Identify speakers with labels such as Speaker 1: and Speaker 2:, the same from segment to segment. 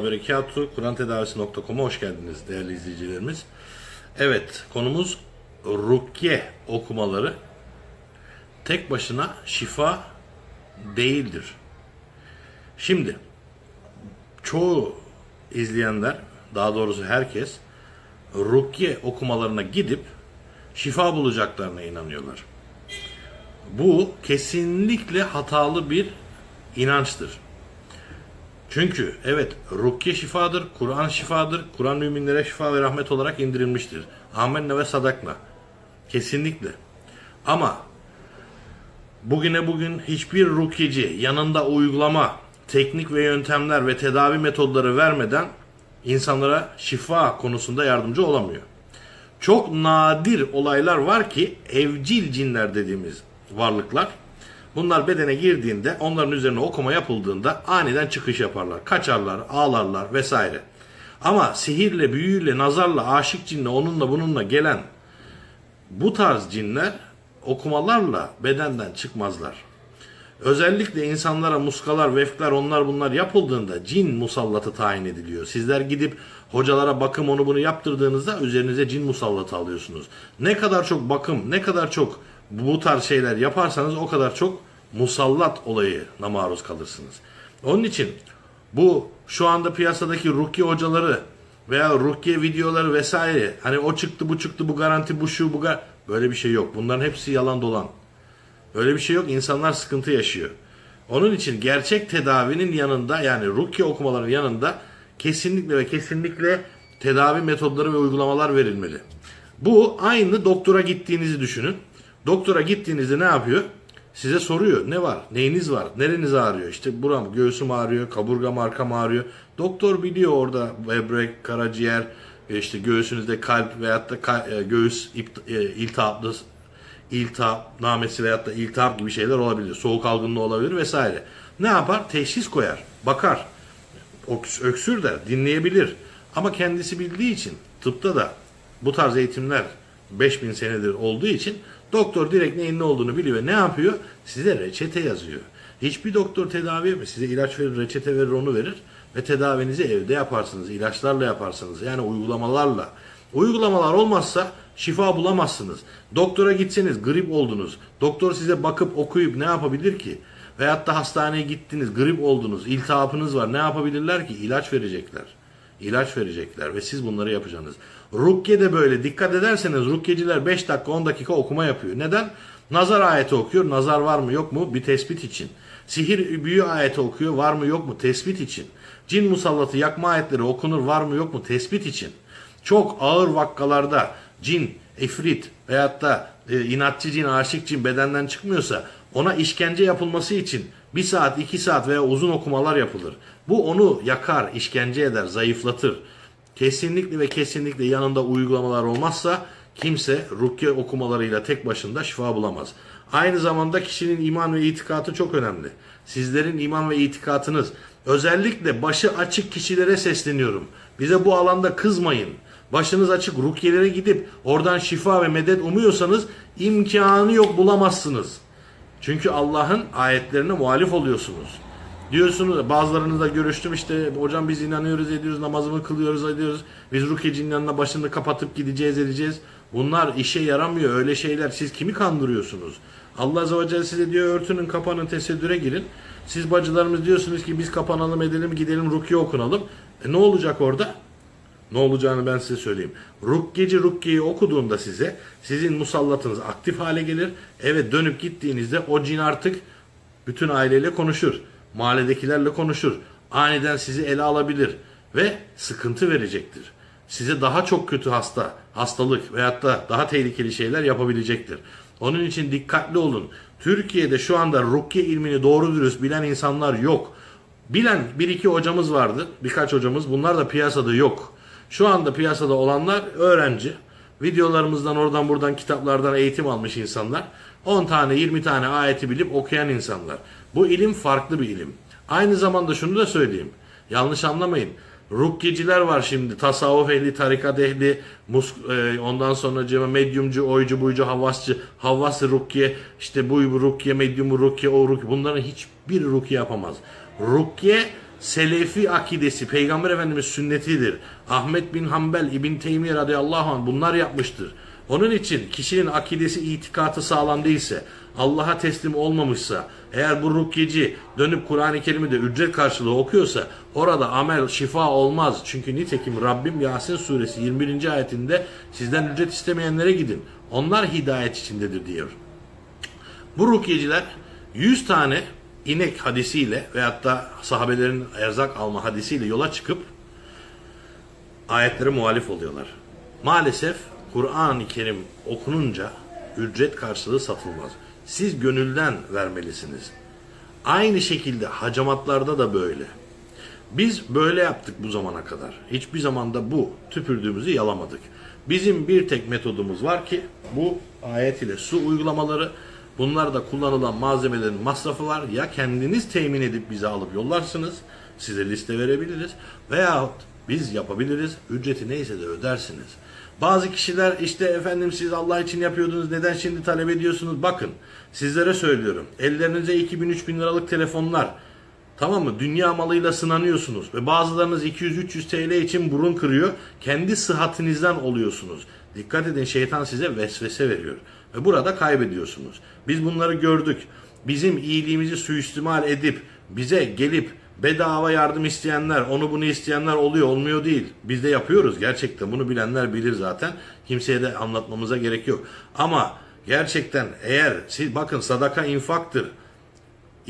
Speaker 1: ve berekatuhu. Kur'antedavisi.com'a hoş geldiniz değerli izleyicilerimiz. Evet, konumuz rukiye okumaları tek başına şifa değildir. Şimdi çoğu izleyenler, daha doğrusu herkes rukiye okumalarına gidip şifa bulacaklarına inanıyorlar. Bu kesinlikle hatalı bir inançtır. Çünkü evet rukiye şifadır, Kur'an şifadır, Kur'an müminlere şifa ve rahmet olarak indirilmiştir. Amenna ve sadakna. Kesinlikle. Ama bugüne bugün hiçbir rukiyeci yanında uygulama, teknik ve yöntemler ve tedavi metodları vermeden insanlara şifa konusunda yardımcı olamıyor. Çok nadir olaylar var ki evcil cinler dediğimiz varlıklar bunlar bedene girdiğinde onların üzerine okuma yapıldığında aniden çıkış yaparlar. Kaçarlar, ağlarlar vesaire. Ama sihirle, büyüyle, nazarla, aşık cinle, onunla bununla gelen bu tarz cinler okumalarla bedenden çıkmazlar. Özellikle insanlara muskalar, vefkler, onlar bunlar yapıldığında cin musallatı tayin ediliyor. Sizler gidip hocalara bakım onu bunu yaptırdığınızda üzerinize cin musallatı alıyorsunuz. Ne kadar çok bakım, ne kadar çok bu tarz şeyler yaparsanız o kadar çok musallat olayına maruz kalırsınız. Onun için bu şu anda piyasadaki rukiye hocaları veya rukiye videoları vesaire hani o çıktı bu çıktı bu garanti bu şu bu gar böyle bir şey yok. Bunların hepsi yalan dolan. Öyle bir şey yok. İnsanlar sıkıntı yaşıyor. Onun için gerçek tedavinin yanında yani rukiye okumaların yanında kesinlikle ve kesinlikle tedavi metodları ve uygulamalar verilmeli. Bu aynı doktora gittiğinizi düşünün. Doktora gittiğinizde ne yapıyor? Size soruyor ne var, neyiniz var, nereniz ağrıyor? İşte buram, göğsüm ağrıyor, kaburgam arkam ağrıyor. Doktor biliyor orada böbrek, karaciğer, işte göğsünüzde kalp veyahut da ka- e, göğüs e, iltihaplı iltihap namesi veyahut da iltihap gibi şeyler olabilir. Soğuk algınlığı olabilir vesaire. Ne yapar? Teşhis koyar. Bakar. Öks- Öksür der. Dinleyebilir. Ama kendisi bildiği için tıpta da bu tarz eğitimler 5000 senedir olduğu için doktor direkt neyin ne olduğunu biliyor ne yapıyor? Size reçete yazıyor. Hiçbir doktor tedavi yapmıyor. Size ilaç verir, reçete verir, onu verir ve tedavinizi evde yaparsınız. ilaçlarla yaparsınız. Yani uygulamalarla. Uygulamalar olmazsa şifa bulamazsınız. Doktora gitseniz grip oldunuz. Doktor size bakıp okuyup ne yapabilir ki? Veyahut da hastaneye gittiniz, grip oldunuz, iltihapınız var. Ne yapabilirler ki? İlaç verecekler. İlaç verecekler ve siz bunları yapacaksınız. Rukiye de böyle. Dikkat ederseniz rukyeciler 5 dakika 10 dakika okuma yapıyor. Neden? Nazar ayeti okuyor. Nazar var mı yok mu? Bir tespit için. Sihir büyü ayeti okuyor. Var mı yok mu? Tespit için. Cin musallatı yakma ayetleri okunur. Var mı yok mu? Tespit için. Çok ağır vakkalarda cin, ifrit veyahut da e, inatçı cin, aşık cin bedenden çıkmıyorsa ona işkence yapılması için bir saat, iki saat veya uzun okumalar yapılır. Bu onu yakar, işkence eder, zayıflatır. Kesinlikle ve kesinlikle yanında uygulamalar olmazsa kimse rukiye okumalarıyla tek başında şifa bulamaz. Aynı zamanda kişinin iman ve itikatı çok önemli. Sizlerin iman ve itikatınız özellikle başı açık kişilere sesleniyorum. Bize bu alanda kızmayın. Başınız açık rukiyelere gidip oradan şifa ve medet umuyorsanız imkanı yok bulamazsınız. Çünkü Allah'ın ayetlerine muhalif oluyorsunuz. Diyorsunuz bazılarınızla görüştüm işte hocam biz inanıyoruz ediyoruz namazımı kılıyoruz ediyoruz. Biz rukiyecinin yanına başını kapatıp gideceğiz edeceğiz. Bunlar işe yaramıyor öyle şeyler siz kimi kandırıyorsunuz? Allah Azze ve Celle size diyor örtünün kapanın tesettüre girin. Siz bacılarımız diyorsunuz ki biz kapanalım edelim gidelim rukiye okunalım. E ne olacak orada? Ne olacağını ben size söyleyeyim. Rukkeci Rukke'yi okuduğunda size sizin musallatınız aktif hale gelir. Evet dönüp gittiğinizde o cin artık bütün aileyle konuşur. Mahalledekilerle konuşur. Aniden sizi ele alabilir ve sıkıntı verecektir. Size daha çok kötü hasta, hastalık veyahut da daha tehlikeli şeyler yapabilecektir. Onun için dikkatli olun. Türkiye'de şu anda rukiye ilmini doğru dürüst bilen insanlar yok. Bilen bir iki hocamız vardı. Birkaç hocamız. Bunlar da piyasada yok. Şu anda piyasada olanlar öğrenci. Videolarımızdan oradan buradan kitaplardan eğitim almış insanlar. 10 tane 20 tane ayeti bilip okuyan insanlar. Bu ilim farklı bir ilim. Aynı zamanda şunu da söyleyeyim. Yanlış anlamayın. Rukyeciler var şimdi. Tasavvuf ehli, tarikat ehli, mus, e, ondan sonra cema medyumcu, oycu, buycu, havasçı, havası rukye, işte bu rukye, medyumu rukye, o rukye. Bunların hiçbir rukye yapamaz. Rukye Selefi akidesi, Peygamber Efendimiz sünnetidir. Ahmet bin Hanbel, İbn Teymiye radıyallahu anh bunlar yapmıştır. Onun için kişinin akidesi, itikatı sağlam değilse, Allah'a teslim olmamışsa, eğer bu rukyeci dönüp Kur'an-ı Kerim'i de ücret karşılığı okuyorsa orada amel şifa olmaz. Çünkü nitekim Rabbim Yasin suresi 21. ayetinde sizden ücret istemeyenlere gidin. Onlar hidayet içindedir diyor. Bu rukyeciler 100 tane inek hadisiyle veyahut da sahabelerin erzak alma hadisiyle yola çıkıp ayetlere muhalif oluyorlar. Maalesef Kur'an-ı Kerim okununca ücret karşılığı satılmaz. Siz gönülden vermelisiniz. Aynı şekilde hacamatlarda da böyle. Biz böyle yaptık bu zamana kadar. Hiçbir zamanda bu tüpürdüğümüzü yalamadık. Bizim bir tek metodumuz var ki bu ayet ile su uygulamaları. Bunlarda kullanılan malzemelerin masrafı var. Ya kendiniz temin edip bize alıp yollarsınız. Size liste verebiliriz. Veyahut biz yapabiliriz. Ücreti neyse de ödersiniz. Bazı kişiler işte efendim siz Allah için yapıyordunuz neden şimdi talep ediyorsunuz? Bakın sizlere söylüyorum. Ellerinize 2000-3000 liralık telefonlar Tamam mı? Dünya malıyla sınanıyorsunuz ve bazılarınız 200-300 TL için burun kırıyor. Kendi sıhhatinizden oluyorsunuz. Dikkat edin şeytan size vesvese veriyor ve burada kaybediyorsunuz. Biz bunları gördük. Bizim iyiliğimizi suistimal edip bize gelip bedava yardım isteyenler, onu bunu isteyenler oluyor, olmuyor değil. Biz de yapıyoruz gerçekten. Bunu bilenler bilir zaten. Kimseye de anlatmamıza gerek yok. Ama gerçekten eğer siz bakın sadaka infaktır.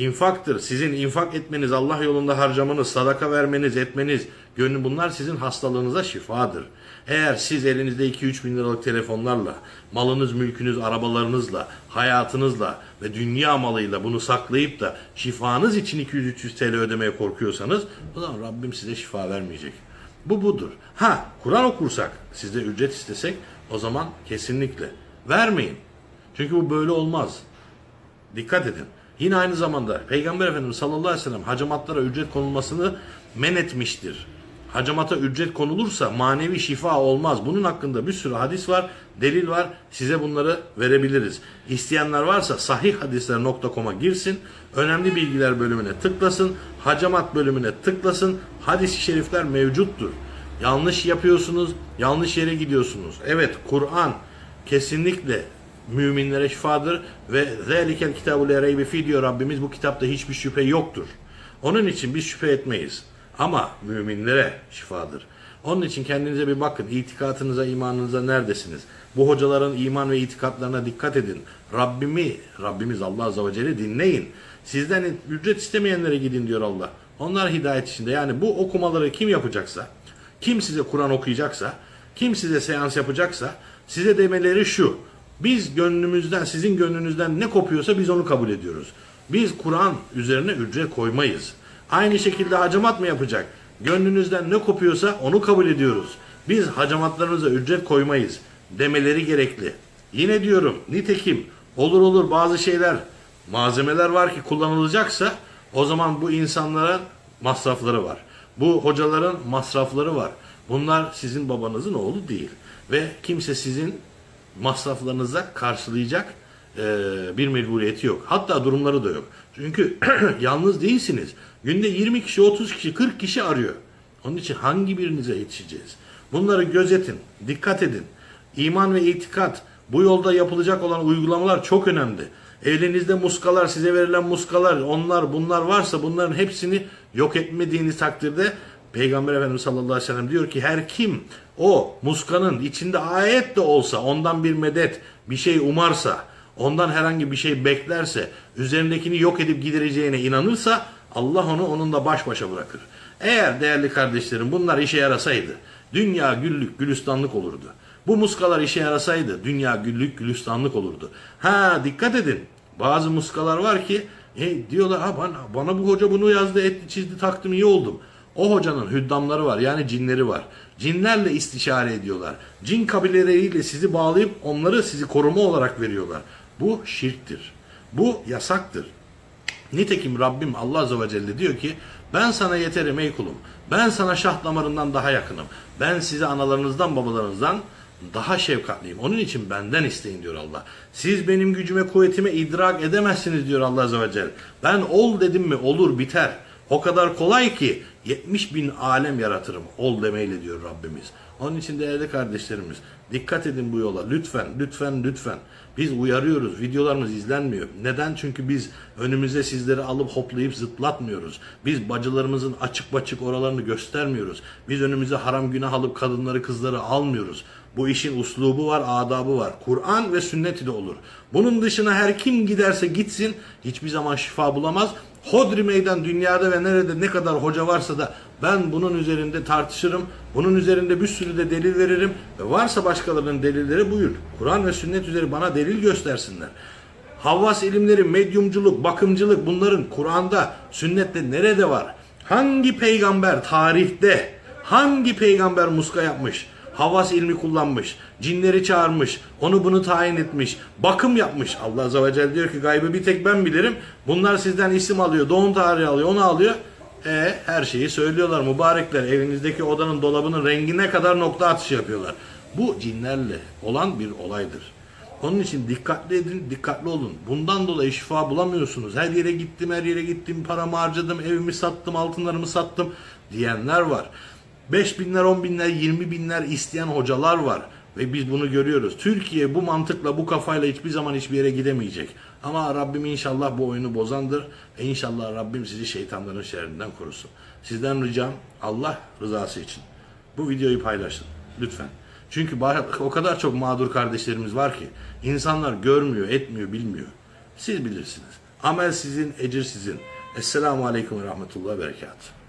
Speaker 1: İnfaktır. Sizin infak etmeniz, Allah yolunda harcamanız, sadaka vermeniz, etmeniz, gönlü bunlar sizin hastalığınıza şifadır. Eğer siz elinizde 2-3 bin liralık telefonlarla, malınız, mülkünüz, arabalarınızla, hayatınızla ve dünya malıyla bunu saklayıp da şifanız için 200-300 TL ödemeye korkuyorsanız o zaman Rabbim size şifa vermeyecek. Bu budur. Ha Kur'an okursak, sizde ücret istesek o zaman kesinlikle vermeyin. Çünkü bu böyle olmaz. Dikkat edin. Yine aynı zamanda Peygamber Efendimiz sallallahu aleyhi ve sellem hacamatlara ücret konulmasını men etmiştir. Hacamata ücret konulursa manevi şifa olmaz. Bunun hakkında bir sürü hadis var, delil var. Size bunları verebiliriz. İsteyenler varsa sahihhadisler.com'a girsin. Önemli bilgiler bölümüne tıklasın. Hacamat bölümüne tıklasın. Hadis-i şerifler mevcuttur. Yanlış yapıyorsunuz, yanlış yere gidiyorsunuz. Evet Kur'an kesinlikle müminlere şifadır ve zelikel kitabu la reybe fi diyor Rabbimiz bu kitapta hiçbir şüphe yoktur. Onun için biz şüphe etmeyiz. Ama müminlere şifadır. Onun için kendinize bir bakın. İtikatınıza, imanınıza neredesiniz? Bu hocaların iman ve itikatlarına dikkat edin. Rabbimi, Rabbimiz Allah Azze ve Celle dinleyin. Sizden ücret istemeyenlere gidin diyor Allah. Onlar hidayet içinde. Yani bu okumaları kim yapacaksa, kim size Kur'an okuyacaksa, kim size seans yapacaksa size demeleri şu. Biz gönlümüzden, sizin gönlünüzden ne kopuyorsa biz onu kabul ediyoruz. Biz Kur'an üzerine ücret koymayız. Aynı şekilde hacamat mı yapacak? Gönlünüzden ne kopuyorsa onu kabul ediyoruz. Biz hacamatlarımıza ücret koymayız demeleri gerekli. Yine diyorum nitekim olur olur bazı şeyler malzemeler var ki kullanılacaksa o zaman bu insanların masrafları var. Bu hocaların masrafları var. Bunlar sizin babanızın oğlu değil. Ve kimse sizin masraflarınıza karşılayacak e, bir mecburiyeti yok. Hatta durumları da yok. Çünkü yalnız değilsiniz. Günde 20 kişi, 30 kişi, 40 kişi arıyor. Onun için hangi birinize yetişeceğiz? Bunları gözetin, dikkat edin. İman ve itikat, bu yolda yapılacak olan uygulamalar çok önemli. Elinizde muskalar, size verilen muskalar, onlar bunlar varsa bunların hepsini yok etmediğiniz takdirde Peygamber Efendimiz sallallahu aleyhi ve sellem diyor ki her kim o muskanın içinde ayet de olsa ondan bir medet, bir şey umarsa, ondan herhangi bir şey beklerse, üzerindekini yok edip gidereceğine inanırsa Allah onu onunla baş başa bırakır. Eğer değerli kardeşlerim bunlar işe yarasaydı dünya güllük gülistanlık olurdu. Bu muskalar işe yarasaydı dünya güllük gülistanlık olurdu. Ha dikkat edin bazı muskalar var ki e, diyorlar ha bana, bana bu hoca bunu yazdı etti çizdi taktım iyi oldum. O hocanın hüddamları var yani cinleri var. Cinlerle istişare ediyorlar. Cin kabileleriyle sizi bağlayıp onları sizi koruma olarak veriyorlar. Bu şirktir. Bu yasaktır. Nitekim Rabbim Allah Azze ve Celle diyor ki ben sana yeterim ey kulum. Ben sana şah damarından daha yakınım. Ben size analarınızdan babalarınızdan daha şefkatliyim. Onun için benden isteyin diyor Allah. Siz benim gücüme kuvvetime idrak edemezsiniz diyor Allah Azze ve Celle. Ben ol dedim mi olur biter. O kadar kolay ki 70 bin alem yaratırım. Ol demeyle diyor Rabbimiz. Onun için değerli kardeşlerimiz dikkat edin bu yola. Lütfen, lütfen, lütfen. Biz uyarıyoruz. Videolarımız izlenmiyor. Neden? Çünkü biz önümüze sizleri alıp hoplayıp zıplatmıyoruz. Biz bacılarımızın açık açık oralarını göstermiyoruz. Biz önümüze haram günah alıp kadınları kızları almıyoruz. Bu işin uslubu var, adabı var. Kur'an ve sünnet ile olur. Bunun dışına her kim giderse gitsin hiçbir zaman şifa bulamaz. Hodri meydan dünyada ve nerede ne kadar hoca varsa da ben bunun üzerinde tartışırım. Bunun üzerinde bir sürü de delil veririm. Ve varsa başkalarının delilleri buyur. Kur'an ve sünnet üzeri bana delil göstersinler. Havvas ilimleri, medyumculuk, bakımcılık bunların Kur'an'da, sünnette nerede var? Hangi peygamber tarihte, hangi peygamber muska yapmış? Havas ilmi kullanmış, cinleri çağırmış, onu bunu tayin etmiş, bakım yapmış. Allah Azze ve Celle diyor ki gaybı bir tek ben bilirim. Bunlar sizden isim alıyor, doğum tarihi alıyor, onu alıyor. E her şeyi söylüyorlar mübarekler. Evinizdeki odanın dolabının rengine kadar nokta atışı yapıyorlar. Bu cinlerle olan bir olaydır. Onun için dikkatli edin, dikkatli olun. Bundan dolayı şifa bulamıyorsunuz. Her yere gittim, her yere gittim, paramı harcadım, evimi sattım, altınlarımı sattım diyenler var. 5 binler, 10 binler, 20 binler isteyen hocalar var. Ve biz bunu görüyoruz. Türkiye bu mantıkla, bu kafayla hiçbir zaman hiçbir yere gidemeyecek. Ama Rabbim inşallah bu oyunu bozandır. E inşallah Rabbim sizi şeytanların şerrinden korusun. Sizden ricam Allah rızası için. Bu videoyu paylaşın. Lütfen. Çünkü o kadar çok mağdur kardeşlerimiz var ki insanlar görmüyor, etmiyor, bilmiyor. Siz bilirsiniz. Amel sizin, ecir sizin. Esselamu Aleyküm ve Rahmetullah ve Berekatuhu.